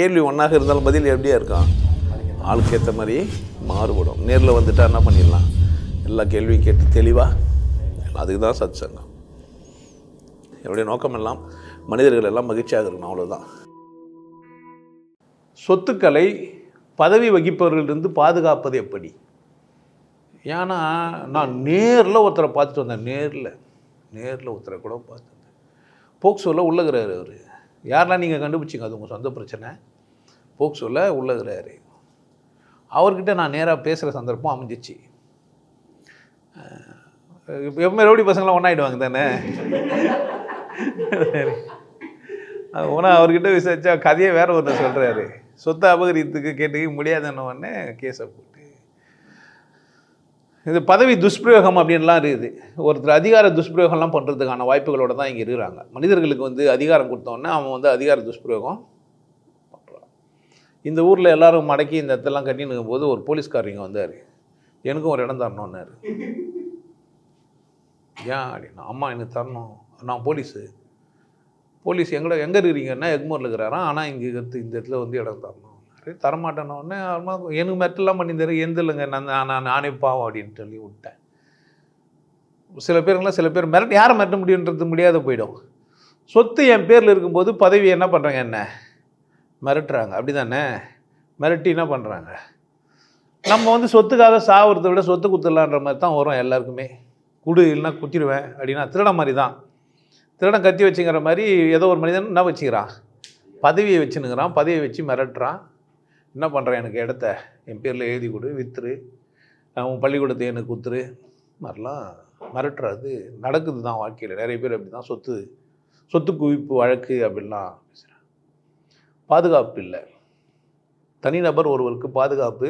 கேள்வி ஒன்றாக இருந்தாலும் பதில் எப்படியா இருக்கும்? ஆளுக்கு ஏற்ற மாதிரி மாறுபடும். நேரில் வந்துட்டால் என்ன பண்ணிடலாம்? எல்லா கேள்வியும் கேட்டு தெளிவாக அதுக்கு தான் சத் சங்கம் என்னுடைய நோக்கம் எல்லாம் மனிதர்கள் எல்லாம் மகிழ்ச்சியாக இருக்கணும் அவ்வளோதான் சொத்துக்களை பதவி வகிப்பவர்களிருந்து பாதுகாப்பது எப்படி? ஏன்னா நான் நேரில் ஒருத்தரை பார்த்துட்டு வந்தேன். நேரில். நேரில் ஒருத்தரை கூட பார்த்து போக்சோவில் உள்ளகிறார் அவர். யாரெல்லாம் நீங்கள் கண்டுபிடிச்சிங்க? அது உங்கள் சொந்த பிரச்சனை. போக்சோவில் உள்ளதுறாரு அவர்கிட்ட நான் நேராக பேசுகிற சந்தர்ப்பம் அமைஞ்சிச்சு. இப்போ எப்பவுமே ரவுடி பசங்களாம் ஒன்றாயிடுவாங்க தானே? ஆனால் அவர்கிட்ட விசாரிச்சா கதையை வேற ஒன்று சொல்கிறாரு சொத்தை அபகரித்துக்கு கேட்டுக்க முடியாதுன்னு கேஸை போட்டு. இது பதவி துஷ்பிரயோகம் அப்படின்லாம் இருக்குது. ஒருத்தர் அதிகார துஷ்பிரயோகம்லாம் பண்ணுறதுக்கான வாய்ப்புகளோடு தான் இங்கே இருக்கிறாங்க. மனிதர்களுக்கு வந்து அதிகாரம் கொடுத்தோன்னே அவன் வந்து அதிகார துஷ்பிரயோகம் இந்த ஊரில் எல்லோரும் மடக்கி இந்த இடத்தெல்லாம் கட்டின்னு போது ஒரு போலீஸ்காரங்க வந்தார். எனக்கும் ஒரு இடம் தரணும்னாரு. ஏன் அப்படின்னா அம்மா எனக்கு தரணும். நான் போலீஸு. போலீஸ் எங்கட எங்கே இருக்கிறீங்கன்னா எக்மோரில் இருக்கிறாராம் ஆனால் இங்கே இருக்கிறது இந்த இடத்துல வந்து இடம் தரணும் தரமாட்டேனோடனே அம்மா எனக்கு மெட்டெல்லாம் பண்ணி தர எந்த இல்லைங்க நான் நான் நானே பாவம் அப்படின்னு சொல்லி விட்டேன். சில பேருங்களாம் சில பேர் மிரட்ட யாரை மிரட்ட முடியுன்றது முடியாத போயிடும். சொத்து என் பேரில் இருக்கும்போது பதவி என்ன பண்ணுறாங்க என்ன? மிரட்டுறாங்க. அப்படி தானே மிரட்டி என்ன பண்ணுறாங்க நம்ம வந்து சொத்துக்காக சாகிறத விட சொத்து குத்துடலான்ற மாதிரி தான் வரும் எல்லாருக்குமே. குடு இல்லைன்னா குத்திடுவேன் அப்படின்னா திருட மாதிரி தான். திருடம் கத்தி வச்சுங்கிற மாதிரி ஏதோ ஒரு மனிதன் என்ன வச்சுக்கிறான்? பதவியை வச்சுனுங்கிறான் பதவியை வச்சு மிரட்டுறான். என்ன பண்ணுறான் எனக்கு இடத்த? என் பேரில் எழுதி கொடு வித்துரு. உன் பள்ளிக்கூடத்தை எனக்கு குத்துரு. மாதிரிலாம் மிரட்டுறது நடக்குது தான் வாழ்க்கையில். நிறைய பேர் அப்படி தான் சொத்து சொத்து குவிப்பு வழக்கு அப்படின்லாம் பேசுகிறாங்க பாதுகாப்பு இல்லை. தனிநபர் ஒருவருக்கு பாதுகாப்பு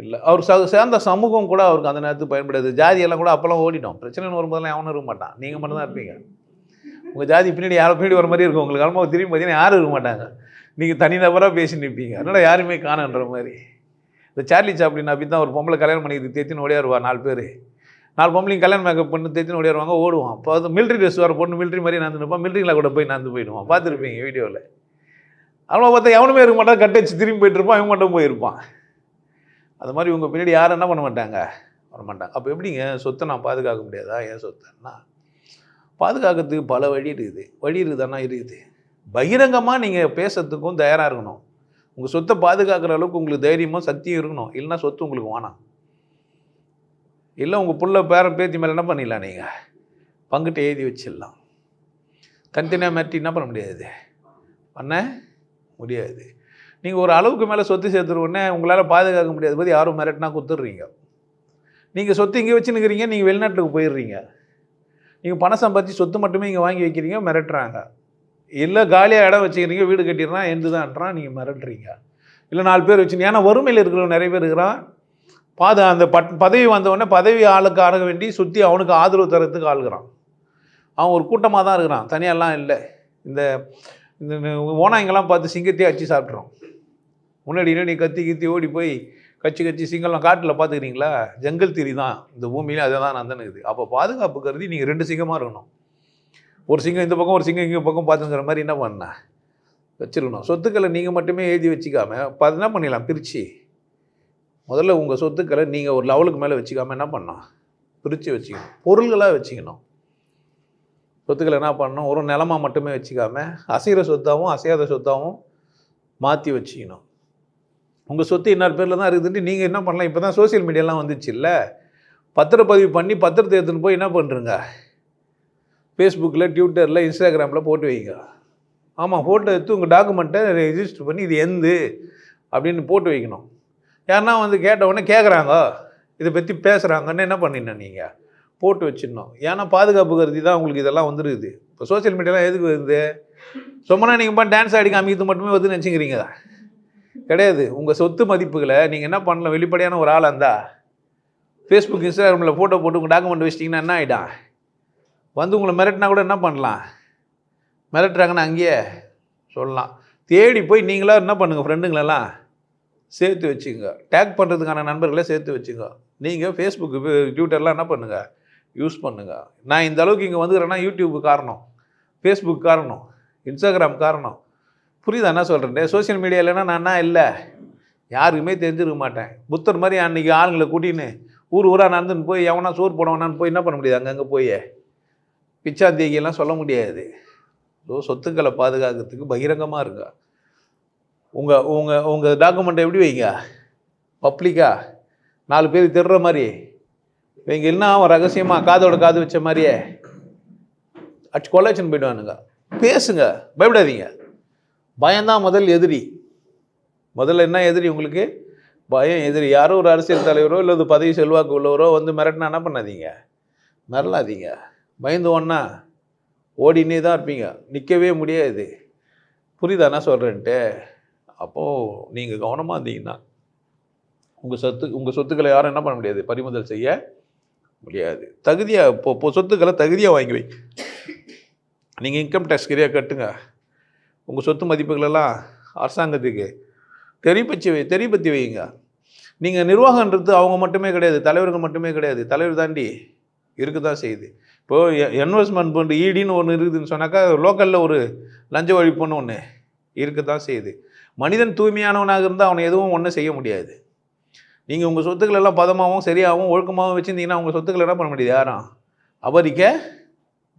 இல்லை. அவர் ச சேர்ந்த சமூகம் கூட அவருக்கு அந்த நேரத்துக்கு பயன்படாது. ஜாதியெல்லாம் கூட அப்போல்லாம் ஓடிட்டோம். பிரச்சனைன்னு வரும்போதெல்லாம் எவனும் இருக்க மாட்டான். நீங்கள் மட்டும்தான் இருப்பீங்க. உங்கள் ஜாதி பின்னாடி யாரோ பின்னாடி வர மாதிரி இருக்கும். உங்களுக்கு அனுபவம் திரும்பி பார்த்தீங்கன்னா யாரும் இருக்க மாட்டாங்க. நீங்கள் தனிநபராக பேசி நிற்பீங்க அதனால் யாருமே காணன்ற மாதிரி. இந்த சார்லி சாப்பிடின் அப்படி தான் ஒரு பொம்பளை கல்யாணம் பண்ணிக்கிட்டு தேத்தின்னு ஓடியாருவா நாலு பேர். நாலு பொம்பளையும் கல்யாணம் மேக்கப் பண்ணி தேத்தின்னு ஓடியாருவாங்க ஓடுவான். அப்போ அது மிலிட்ரி ட்ரெஸ் வர பொண்ணு மிலிட்ரி மாதிரி நடந்து நிற்பான் மிலிட்ரியில் கூட போய் நடந்து போயிடுவான். பார்த்துருப்பீங்க வீடியோவில் அவனை பார்த்தா எவனுமே இருக்க மாட்டான் கட்டை வச்சு திரும்பி போயிட்டு இருப்பான் இவன் மட்டும் போயிருப்பான். அது மாதிரி உங்கள் பின்னாடி யாரும் என்ன பண்ண மாட்டாங்க? வர மாட்டாங்க. அப்போ எப்படிங்க? சொத்தை நான் பாதுகாக்க முடியாதா? ஏன் சொத்தன்னா பாதுகாக்கிறதுக்கு பல வழி இருக்குது. வழி இருக்குதானா? இருக்குது. பகிரங்கமாக நீங்கள் பேசுறதுக்கும் தயாராக இருக்கணும். உங்கள் சொத்தை பாதுகாக்கிற அளவுக்கு உங்களுக்கு தைரியமும் சக்தியும் இருக்கணும். இல்லைன்னா சொத்து உங்களுக்கு வேணாம். இல்லை உங்கள் புள்ள பேரன் பேத்தி மேலே என்ன பண்ணிடலாம் நீங்கள் பங்குட்டு எழுதி வச்சிடலாம். தனித்தனியாக மாற்றி என்ன பண்ண முடியாது? பண்ண முடியாது. நீங்கள் ஒரு அளவுக்கு மேலே சொத்து சேர்த்துற உடனே உங்களால் பாதுகாக்க முடியாது பற்றி யாரும் மிரட்டினா கொடுத்துட்றீங்க நீங்கள் சொத்து இங்கே வச்சுன்னுக்கிறீங்க நீங்கள் வெளிநாட்டுக்கு போயிடுறீங்க. நீங்கள் பணம் சம்பாதிச்சு சொத்து மட்டுமே இங்கே வாங்கி வைக்கிறீங்க மிரட்டுறாங்க. இல்லை காலியாக இடம் வச்சுக்கிறீங்க வீடு கட்டிடுறான் எந்த தான்றான் நீங்கள் மிரட்டுறீங்க. இல்லை நாலு பேர் வச்சுருங்க ஏன்னா வறுமையில் இருக்கிறவங்க நிறைய பேர் இருக்கிறான். பாது அந்த பட் பதவி வந்தவொடனே பதவி ஆளுக்கு ஆக வேண்டி சுற்றி அவனுக்கு ஆதரவு தரத்துக்கு ஆளுகிறான். அவன் ஒரு கூட்டமாக தான் இருக்கிறான் தனியாலாம் இல்லை. இந்த இந்த ஓனாய்ங்கெல்லாம் பார்த்து சிங்கத்தையே அச்சு சாப்பிட்றோம் முன்னாடி நீ கத்தி கித்தி ஓடி போய் கச்சி கச்சி சிங்கம்லாம் காட்டில் பார்த்துக்கிறீங்களா? ஜங்கல் திரி தான். இந்த பூமியில அதை தான் நந்தனுக்குது அப்போ பாதுகாப்பு கருதி நீங்கள் ரெண்டு சிங்கமாக இருக்கணும். ஒரு சிங்கம் இந்த பக்கம் ஒரு சிங்கம் இங்கே பக்கம் பார்த்துங்கிற மாதிரி என்ன பண்ண? வச்சிருக்கணும். சொத்துக்களை நீங்கள் மட்டுமே எழுதி வச்சுக்காம இப்போ அது என்ன பண்ணிடலாம்? பிரித்து முதல்ல உங்கள் சொத்துக்களை நீங்கள் ஒரு லெவலுக்கு மேலே வச்சுக்காமல் என்ன பண்ணோம் பிரித்து வச்சுக்கணும். பொருள்களாக வச்சுக்கணும். சொத்துக்களை என்ன பண்ணணும்? ஒரு நிலமா மட்டுமே வச்சுக்காம அசைகிற சொத்தாகவும் அசையாத சொத்தாகவும் மாற்றி வச்சுக்கணும். உங்கள் சொத்து இன்னொரு பேரில் தான் இருக்குதுன்ட்டு நீங்கள் என்ன பண்ணலாம்? இப்போ தான் சோசியல் மீடியாலாம் வந்துச்சு இல்லை? பத்திரப்பதிவு பண்ணி பத்திரத்தை எடுத்துன்னு போய் என்ன பண்ணுறங்க ஃபேஸ்புக்கில் ட்விட்டரில் இன்ஸ்டாகிராமில் போட்டு வைங்க. ஆமாம் ஃபோட்டோ எடுத்து உங்கள் டாக்குமெண்ட்டை ரெஜிஸ்டர் பண்ணி இது எந்து அப்படின்னு போட்டு வைக்கணும். யாருன்னா வந்து கேட்ட உடனே கேட்குறாங்க இதை பற்றி பேசுகிறாங்கன்னு என்ன பண்ணிடணும் நீங்கள் போட்டு வச்சிடணும். ஏன்னா பாதுகாப்பு கருதி தான் உங்களுக்கு இதெல்லாம் வந்துருக்குது. இப்போ சோசியல் மீடியாலாம் எதுக்கு வருது? சும்மா நீங்கள் பண்ண டான்ஸ் ஆடி காமிக்கிறது மட்டுமே வந்து நினச்சிக்கிறீங்க கிடையாது. உங்கள் சொத்து மதிப்புகளை நீங்கள் என்ன பண்ணலாம்? வெளிப்படையான ஒரு ஆளாக இருந்தா? ஃபேஸ்புக் இன்ஸ்டாகிராமில் ஃபோட்டோ போட்டு உங்கள் டாக்குமெண்ட் வச்சிட்டிங்கன்னா என்ன ஆகிடும் வந்து உங்களை மிரட்டினா கூட என்ன பண்ணலாம்? மிரட்டுறாங்கன்னு அங்கேயே சொல்லலாம். தேடி போய் நீங்களாக என்ன பண்ணுங்கள் ஃப்ரெண்டுங்களெல்லாம் சேர்த்து வச்சுங்க. டேக் பண்ணுறதுக்கான நண்பர்களை சேர்த்து வச்சுங்க. நீங்கள் ஃபேஸ்புக்கு ட்விட்டர்லாம் என்ன பண்ணுங்கள் யூஸ் பண்ணுங்கள் நான் இந்த அளவுக்கு இங்கே வந்துக்கிறேன்னா யூடியூப் காரணம் ஃபேஸ்புக் காரணம் இன்ஸ்டாகிராம் காரணம். புரியுதா என்ன சொல்கிறேன் சோஷியல் மீடியா இல்லைன்னா நான் என்ன? இல்லை. யாருக்குமே தெரிஞ்சிருக்க மாட்டேன். புத்தர் மாதிரி அன்றைக்கி ஆளுங்களை கூட்டின்னு ஊர் ஊராக நடந்துன்னு போய் எவனா சோறு போடவனான்னு போய் என்ன பண்ண முடியாது அங்கங்கே போய்? பிச்சாந்தேகியெல்லாம் சொல்ல முடியாது. ஸோ சொத்துக்களை பாதுகாக்கிறதுக்கு பகிரங்கமாக இருக்கா உங்கள் உங்கள் உங்கள் டாக்குமெண்ட்டை எப்படி வைங்க? பப்ளிக்கா நாலு பேர் திருற மாதிரி? இவங்க என்ன அவன் ரகசியமாக காதோட காது வச்ச மாதிரியே அச்சு கொலைச்சுன்னு போயிடுவானுங்க. பேசுங்க பயப்படாதீங்க. பயம்தான் முதல் எதிரி. முதல்ல என்ன எதிரி உங்களுக்கு? பயம் எதிரி. யாரோ ஒரு அரசியல் தலைவரோ இல்லை ஒரு பதவி செல்வாக்கு உள்ளவரோ வந்து மிரட்டினா என்ன பண்ணாதீங்க? மிரளாதீங்க. பயந்து ஒன்றா ஓடினே தான் இருப்பீங்க. நிற்கவே முடியாது. புரியுதா சொல்கிறேன்ட்டு அப்போது நீங்கள் கவனமாக இருந்தீங்கன்னா உங்கள் சொத்து உங்கள் சொத்துக்களை யாரும் என்ன பண்ண முடியாது? பறிமுதல் செய்ய முடியாது. தகுதியாக இப்போ இப்போ சொத்துக்களை தகுதியாக வாங்கி வை. நீங்கள் இன்கம் டேக்ஸ் கிரியாக கட்டுங்க. உங்கள் சொத்து மதிப்புகளெல்லாம் அரசாங்கத்துக்கு தெரியப்பச்சு வை வைங்க. நீங்கள் நிர்வாகன்றது அவங்க மட்டுமே கிடையாது தலைவர்கள் மட்டுமே கிடையாது. தலைவர் தாண்டி இருக்க தான் செய்யுது இப்போது இன்வெஸ்ட்மெண்ட் ஃபண்ட் ஈடின்னு ஒன்று இருக்குதுன்னு சொன்னாக்கா லோக்கலில் ஒரு லஞ்ச ஒழிப்புன்னு ஒன்று இருக்க தான் செய்யுது. மனிதன் தூய்மையானவனாக இருந்தால் அவனை எதுவும் ஒன்றும் செய்ய முடியாது. நீங்கள் உங்கள் சொத்துக்கள் எல்லாம் பதமாகவும் சரியாகவும் ஒழுக்கமாகவும் வச்சுருந்தீங்கன்னா உங்கள் சொத்துக்கள் என்ன பண்ண முடியாது? யாரும் அபரிக்க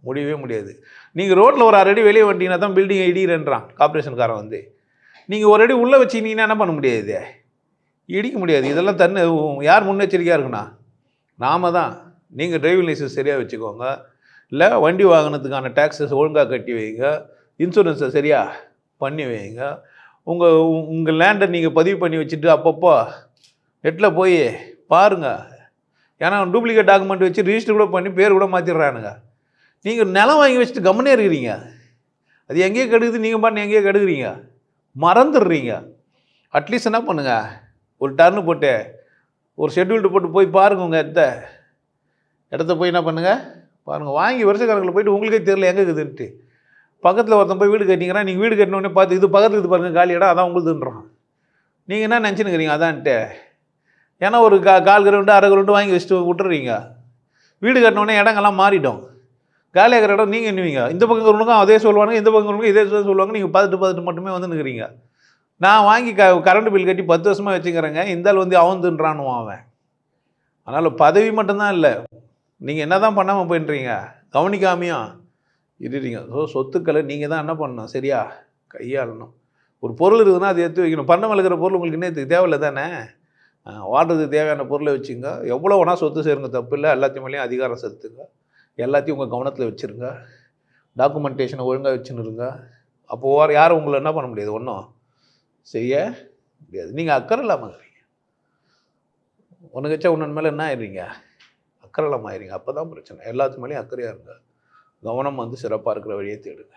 முடியவே முடியாது. நீங்கள் ரோட்டில் ஒரு அரை அடி வெளியே வந்துட்டீங்கன்னா தான் பில்டிங் இடிக்கிறேன்றான் கார்பரேஷன்காரன் வந்து. நீங்கள் ஒரு அடி உள்ளே வச்சிங்கன்னா என்ன பண்ண முடியாது? இடிக்க முடியாது. இதெல்லாம் தன்னு யார் முன்னெச்சரிக்கையாக இருக்குண்ணா நாம தான். நீங்கள் டிரைவிங் லைசன்ஸ் சரியாக வச்சுக்கோங்க. இல்லை வண்டி வாகனத்துக்கான டேக்ஸஸ் ஒழுங்காக கட்டி வைங்க. இன்சூரன்ஸை சரியாக பண்ணி வைங்க. உங்கள் உங்கள் லேண்டை நீங்கள் பதிவு பண்ணி வச்சுட்டு அப்பப்போ நெட்டில் போய் பாருங்கள் ஏன்னா டூப்ளிகேட் டாக்குமெண்ட் வச்சு ரிஜிஸ்டர் கூட பண்ணி பேர் கூட மாற்றிடுறானுங்க நீங்கள் நிலம் வாங்கி வச்சுட்டு கம்மனே இருக்கிறீங்க. அது எங்கேயோ கெடுக்குது நீங்கள் பாட்டு எங்கேயோ கெடுக்குறீங்க. மறந்துடுறீங்க. அட்லீஸ்ட் என்ன பண்ணுங்க? ஒரு டர்னு போட்டு ஒரு ஷெட்யூல்டு போட்டு போய் பாருங்க உங்கள் இடத்த. இடத்த போய் என்ன பண்ணுங்கள் பாருங்கள் வாங்கி வருஷ கணக்கில் போயிட்டு உங்களுக்கே தெரியல எங்கே இருக்குதுன்ட்டு. பக்கத்தில் ஒருத்தன் போய் வீடு கட்டிங்கன்னா நீங்கள் வீடு கட்டினோடனே பார்த்து இது பக்கத்தில் இது பாருங்கள் காலி இடம் அதான் உங்களுதுன்றான். நீங்கள் என்ன நினச்சினுக்கிறீங்க அதான்ட்டு. ஏன்னா ஒரு கா கால் கிரவுண்டு அரை கிரவுண்டு வாங்கி வச்சுட்டு விட்டுறீங்க. வீடு கட்டினோடனே இடங்கள்லாம் மாறிட்டோம். காலியாக இருக்கிற இடம் நீங்கள் என்னவீங்க இந்த பக்கம் இருக்கிறவங்களுக்கும் அதே சொல்லுவாங்க இந்த பக்கம் இருக்கிறவங்க இதே சொல்ல சொல்லுவாங்க. நீங்கள் பார்த்துட்டு பார்த்துட்டு மட்டுமே வந்து நிற்கிறீங்க நான் வாங்கி க கரண்ட் பில் கட்டி பத்து வருஷமாக வச்சுக்கிறேங்க. இந்த வந்து அவந்துன்றானுவான் அவன். அதனால் பதவி மட்டும்தான் இல்லை. நீங்கள் என்ன தான் பண்ணாமல் போயின்றீங்க? கவனிக்காமையும் இருக்கிறீங்க ஸோ சொத்துக்களை நீங்கள் தான் என்ன பண்ணணும்? சரியா? கையாளணும். ஒரு பொருள் இருக்குதுன்னா அதை எடுத்து வைக்கணும். பண்ண இருக்கிற பொருள் உங்களுக்கு என்ன தேவையில்லை தானே? வாழ்றதுக்கு தேவையான பொருளை வச்சுங்க. எவ்வளோ வேணால் சொத்து சேருங்க தப்பு இல்லை. எல்லாத்தையும் மேலேயும் அதிகாரம் செலுத்துங்க. எல்லாத்தையும் உங்கள் கவனத்தில் வச்சுருங்க. டாக்குமெண்டேஷனை ஒழுங்காக வச்சுன்னு இருங்க. அப்போது வேறு யாரும் உங்களை என்ன பண்ண முடியாது? ஒன்றும் செய்ய முடியாது. நீங்கள் அக்கறை இல்லாமல் இருக்கிறீங்க. ஒன்று கச்சா ஒன்று மேலே என்ன ஆயிடுறீங்க? அக்கறை இல்லாமல் ஆயிடுறீங்க. அப்போ தான் பிரச்சனை. எல்லாத்து மேலேயும் அக்கறையாக இருங்க. கவனம் வந்து சிறப்பாக இருக்கிற வழியை தேடுங்க.